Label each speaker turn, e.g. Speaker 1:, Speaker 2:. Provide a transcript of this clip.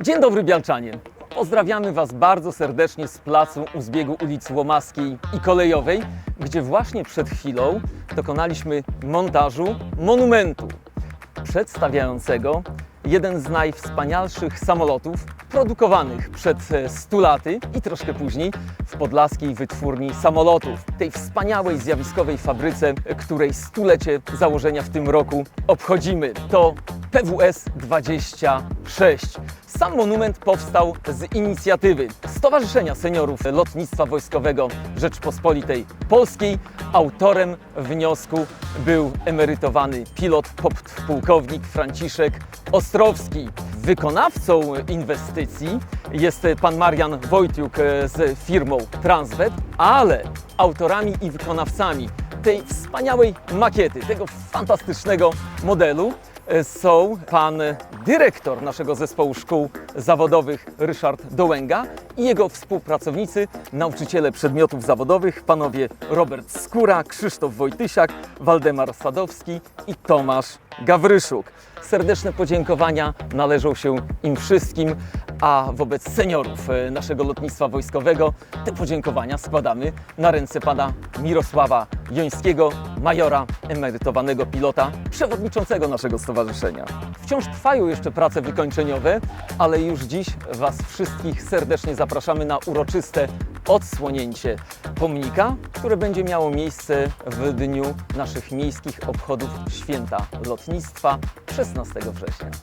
Speaker 1: Dzień dobry Bialczanie. Pozdrawiamy Was bardzo serdecznie z placu u zbiegu ulic Łomaskiej i Kolejowej, gdzie właśnie przed chwilą dokonaliśmy montażu monumentu przedstawiającego jeden z najwspanialszych samolotów produkowanych przed e, 100 laty i troszkę później w podlaskiej wytwórni samolotów, tej wspaniałej zjawiskowej fabryce, której stulecie założenia w tym roku obchodzimy. To PWS 26. Sam monument powstał z inicjatywy Stowarzyszenia Seniorów Lotnictwa Wojskowego Rzeczpospolitej Polskiej. Autorem wniosku był emerytowany pilot podpułkownik Franciszek Ostrowski. Wykonawcą inwestycji jest pan Marian Wojtiuk z firmą Transvet, ale autorami i wykonawcami tej wspaniałej makiety, tego fantastycznego modelu są pan dyrektor naszego zespołu szkół zawodowych Ryszard Dołęga i jego współpracownicy, nauczyciele przedmiotów zawodowych, panowie Robert Skóra, Krzysztof Wojtysiak, Waldemar Sadowski i Tomasz Gawryszuk. Serdeczne podziękowania należą się im wszystkim, a wobec seniorów e, naszego lotnictwa wojskowego te podziękowania składamy na ręce pana Mirosława Jońskiego, majora, emerytowanego pilota, przewodniczącego naszego stowarzyszenia. Wciąż trwają jeszcze prace wykończeniowe, ale już dziś Was wszystkich serdecznie zapraszamy na uroczyste odsłonięcie pomnika, które będzie miało miejsce w dniu naszych miejskich obchodów Święta Lotnictwa 16 września.